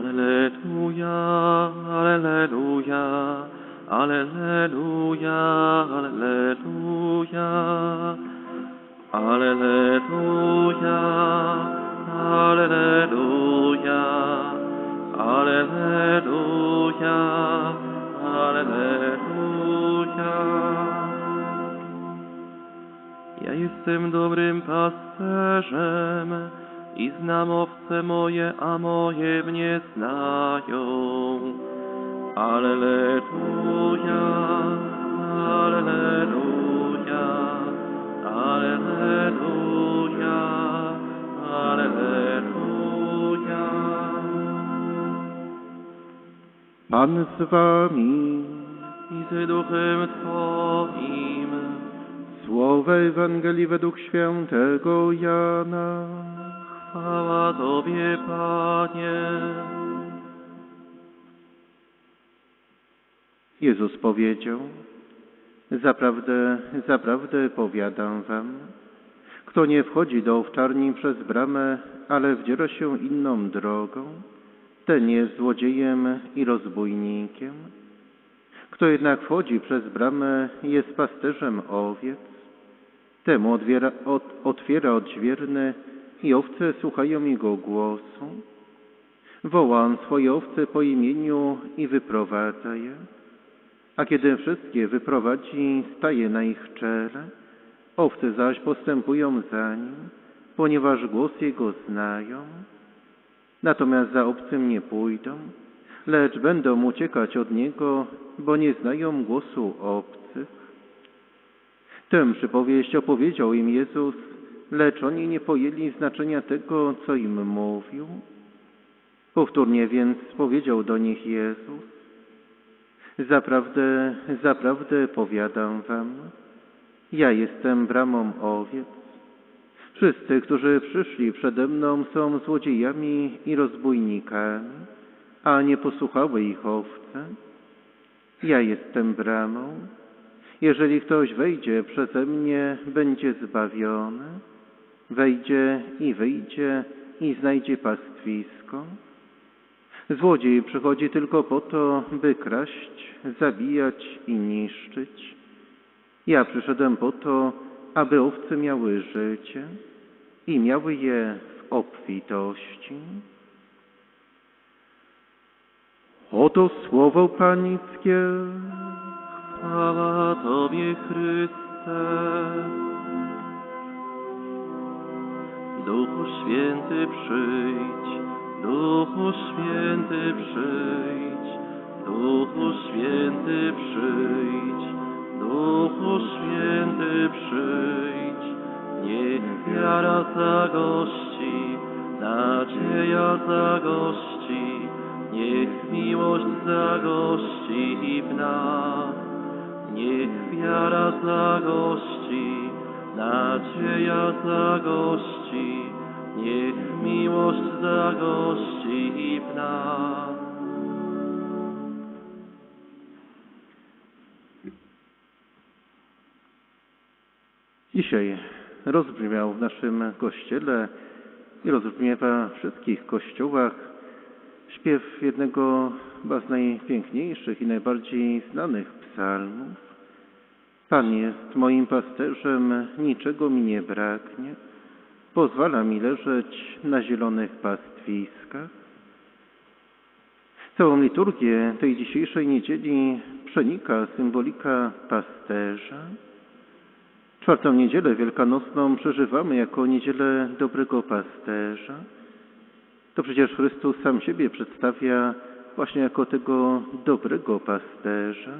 Alleluja, Alleluja, Alleluja, Alleluja. Alleluja, Alleluja, Alleluja, Alleluja. Ja jestem dobrym pasterzem i znam owce moje, a moje mnie znają. Alleluja, Alleluja, Alleluja, Alleluja. Pan z wami, I z duchem Twoim. słowa Ewangelii według świętego Jana. Chwała Tobie, Panie. Jezus powiedział, Zaprawdę, zaprawdę powiadam wam, kto nie wchodzi do owczarni przez bramę, ale wdziera się inną drogą, ten jest złodziejem i rozbójnikiem. Kto jednak wchodzi przez bramę, jest pasterzem owiec. Temu odwiera, od, otwiera odźwierny i owce słuchają jego głosu. Woła on swoje owce po imieniu i wyprowadza je. A kiedy wszystkie wyprowadzi, staje na ich czele. Owce zaś postępują za nim, ponieważ głos jego znają. Natomiast za obcym nie pójdą, lecz będą uciekać od niego, bo nie znają głosu obcych. Tę przypowieść opowiedział im Jezus, lecz oni nie pojęli znaczenia tego, co im mówił. Powtórnie więc powiedział do nich Jezus, Zaprawdę, zaprawdę powiadam wam, ja jestem bramą owiec. Wszyscy, którzy przyszli przede mną, są złodziejami i rozbójnikami, a nie posłuchały ich owce. Ja jestem bramą. Jeżeli ktoś wejdzie przeze mnie, będzie zbawiony. Wejdzie i wyjdzie i znajdzie pastwisko. Złodziej przychodzi tylko po to, by kraść, zabijać i niszczyć. Ja przyszedłem po to, aby owce miały życie i miały je w obfitości. Oto słowo Pańskie. Chwała Tobie, Chryste. Duchu Święty przyjdź, Duchu Święty przyjdź, Duchu Święty przyjdź, Duchu Święty przyjdź. Niech wiara zagości, nadzieja zagości, niech miłość zagości w nas. Niech wiara zagości, nadzieja zagości, niech miłość zagości w nas. Dzisiaj rozbrzmiał w naszym kościele i rozbrzmiewa w wszystkich kościołach śpiew jednego z najpiękniejszych i najbardziej znanych psalmów. Pan jest moim pasterzem, niczego mi nie braknie. Pozwala mi leżeć na zielonych pastwiskach. Całą liturgię tej dzisiejszej niedzieli przenika symbolika pasterza. Czwartą niedzielę wielkanocną przeżywamy jako niedzielę dobrego pasterza. To przecież Chrystus sam siebie przedstawia właśnie jako tego dobrego pasterza.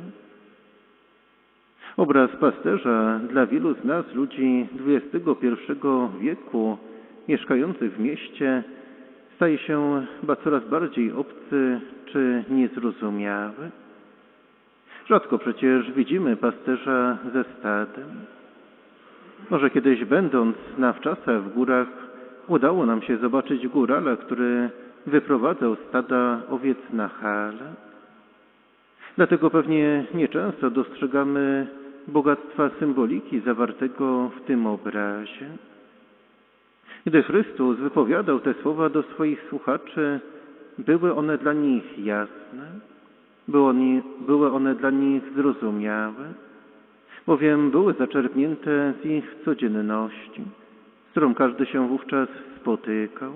Obraz pasterza dla wielu z nas, ludzi XXI wieku, mieszkających w mieście, staje się chyba coraz bardziej obcy czy niezrozumiały. Rzadko przecież widzimy pasterza ze stadem. Może kiedyś będąc na wczasach w górach, udało nam się zobaczyć górala, który wyprowadzał stada owiec na hale. Dlatego pewnie nieczęsto dostrzegamy bogactwa symboliki zawartego w tym obrazie. Gdy Chrystus wypowiadał te słowa do swoich słuchaczy, były one dla nich jasne, były one dla nich zrozumiałe, bowiem były zaczerpnięte z ich codzienności, z którą każdy się wówczas spotykał.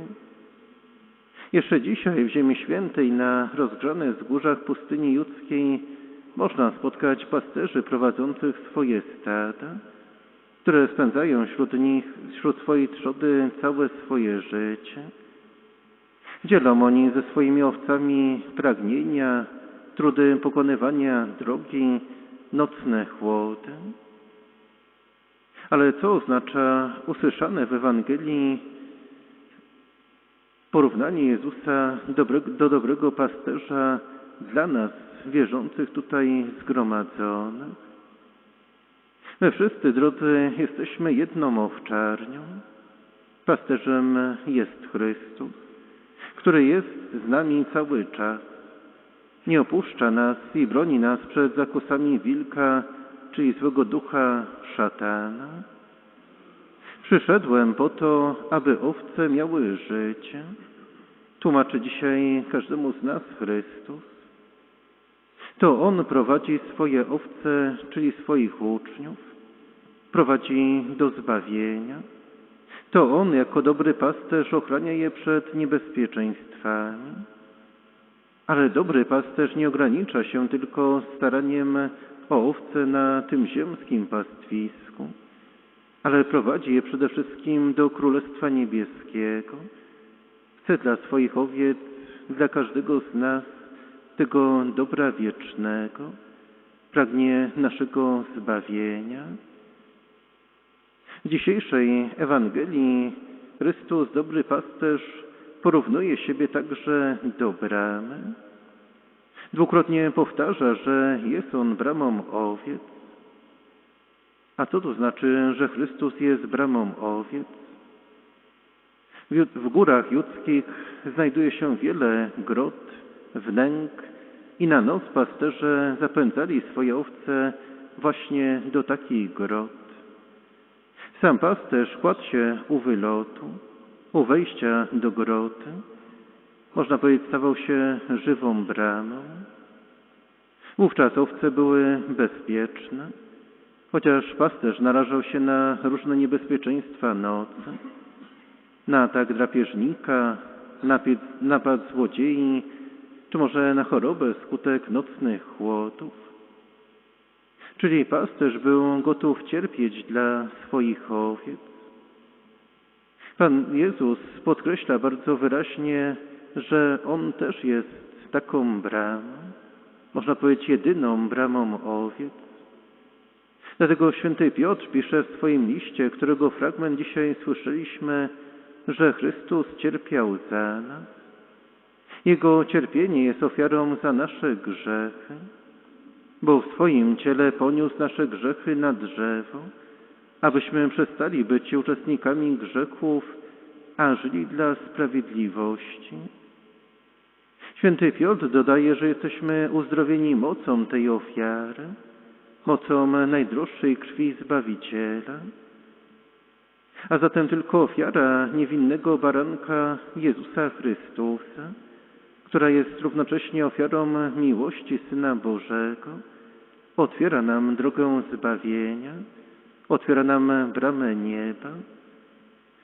Jeszcze dzisiaj w Ziemi Świętej na rozgrzanych wzgórzach pustyni judzkiej można spotkać pasterzy prowadzących swoje stada, które spędzają wśród nich, wśród swojej trzody całe swoje życie. Dzielą oni ze swoimi owcami pragnienia, trudy pokonywania drogi, nocne chłody. Ale co oznacza usłyszane w Ewangelii porównanie Jezusa do dobrego pasterza dla nas, wierzących tutaj zgromadzonych? My wszyscy, drodzy, jesteśmy jedną owczarnią. Pasterzem jest Chrystus, który jest z nami cały czas. Nie opuszcza nas i broni nas przed zakusami wilka, czyli złego ducha szatana. Przyszedłem po to, aby owce miały życie. Tłumaczy dzisiaj każdemu z nas Chrystus. To On prowadzi swoje owce, czyli swoich uczniów, prowadzi do zbawienia. To On jako dobry pasterz ochrania je przed niebezpieczeństwami. Ale dobry pasterz nie ogranicza się tylko staraniem o owce na tym ziemskim pastwisku, ale prowadzi je przede wszystkim do Królestwa Niebieskiego. Chce dla swoich owiec, dla każdego z nas tego dobra wiecznego, pragnie naszego zbawienia. W dzisiejszej Ewangelii Chrystus, dobry pasterz, porównuje siebie także do bramy. Dwukrotnie powtarza, że jest On bramą owiec. A co to znaczy, że Chrystus jest bramą owiec? W górach judzkich znajduje się wiele grot, wnęk i na noc pasterze zapędzali swoje owce właśnie do takich grot. Sam pasterz kładł się u wylotu, u wejścia do groty. Można powiedzieć, stawał się żywą bramą. Wówczas owce były bezpieczne, chociaż pasterz narażał się na różne niebezpieczeństwa nocy, na atak drapieżnika, napad, złodziei, czy może na chorobę skutek nocnych chłodów. Czyli pasterz był gotów cierpieć dla swoich owiec. Pan Jezus podkreśla bardzo wyraźnie, że On też jest taką bramą, można powiedzieć jedyną bramą owiec. Dlatego święty Piotr pisze w swoim liście, którego fragment dzisiaj słyszeliśmy, że Chrystus cierpiał za nas. Jego cierpienie jest ofiarą za nasze grzechy, bo w swoim ciele poniósł nasze grzechy na drzewo, abyśmy przestali być uczestnikami grzechów, a żyli dla sprawiedliwości. Święty Piotr dodaje, że jesteśmy uzdrowieni mocą tej ofiary, mocą najdroższej krwi Zbawiciela. A zatem tylko ofiara niewinnego baranka Jezusa Chrystusa, która jest równocześnie ofiarą miłości Syna Bożego, otwiera nam drogę zbawienia, otwiera nam bramę nieba.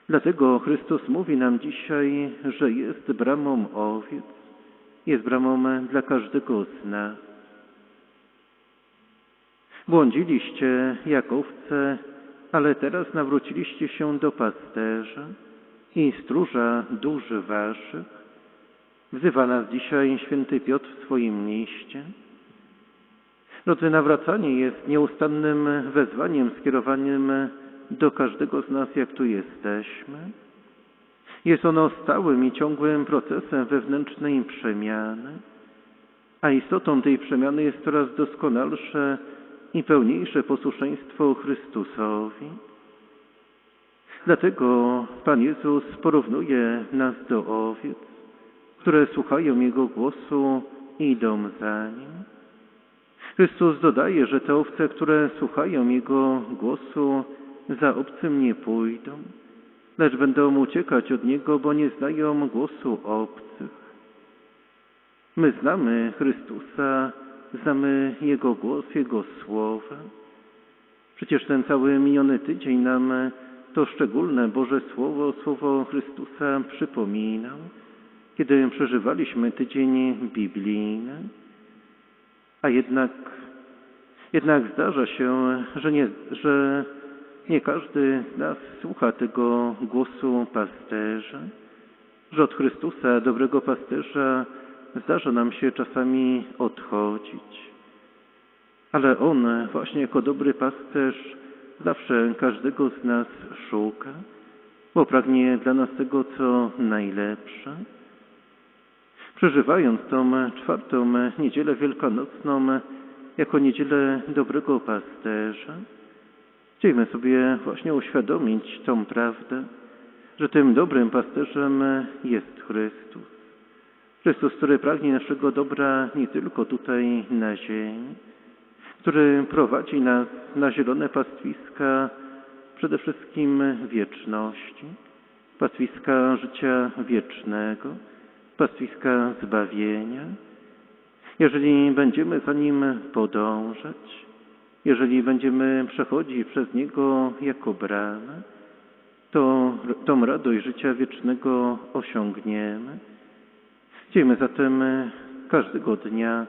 Dlatego Chrystus mówi nam dzisiaj, że jest bramą owiec, jest bramą dla każdego z nas. Błądziliście jak owce, ale teraz nawróciliście się do pasterza i stróża duszy waszych. Wzywa nas dzisiaj święty Piotr w swoim liście. Drodzy, nawracanie jest nieustannym wezwaniem skierowanym do każdego z nas, jak tu jesteśmy. Jest ono stałym i ciągłym procesem wewnętrznej przemiany, a istotą tej przemiany jest coraz doskonalsze i pełniejsze posłuszeństwo Chrystusowi. Dlatego Pan Jezus porównuje nas do owiec, które słuchają Jego głosu idą za Nim. Chrystus dodaje, że te owce, które słuchają Jego głosu, za obcym nie pójdą, lecz będą uciekać od Niego, bo nie znają głosu obcych. My znamy Chrystusa, znamy Jego głos, Jego słowa. Przecież ten cały miniony tydzień nam to szczególne Boże Słowo, Słowo Chrystusa przypominał, kiedy przeżywaliśmy tydzień biblijny. A jednak, jednak zdarza się, że nie, że nie każdy z nas słucha tego głosu pasterza, że od Chrystusa, dobrego pasterza, zdarza nam się czasami odchodzić. Ale On właśnie jako dobry pasterz zawsze każdego z nas szuka, bo pragnie dla nas tego, co najlepsze. Przeżywając tą czwartą niedzielę wielkanocną jako niedzielę dobrego pasterza, chcielibyśmy sobie właśnie uświadomić tą prawdę, że tym dobrym pasterzem jest Chrystus. Chrystus, który pragnie naszego dobra nie tylko tutaj na ziemi, który prowadzi nas na zielone pastwiska przede wszystkim wieczności, pastwiska życia wiecznego, pastwiska zbawienia. Jeżeli będziemy za Nim podążać, jeżeli będziemy przechodzić przez Niego jako bramę, to tą radość życia wiecznego osiągniemy. Chciejmy zatem każdego dnia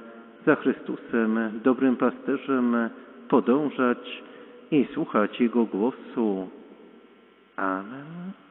za Chrystusem, dobrym pasterzem, podążać i słuchać Jego głosu. Amen.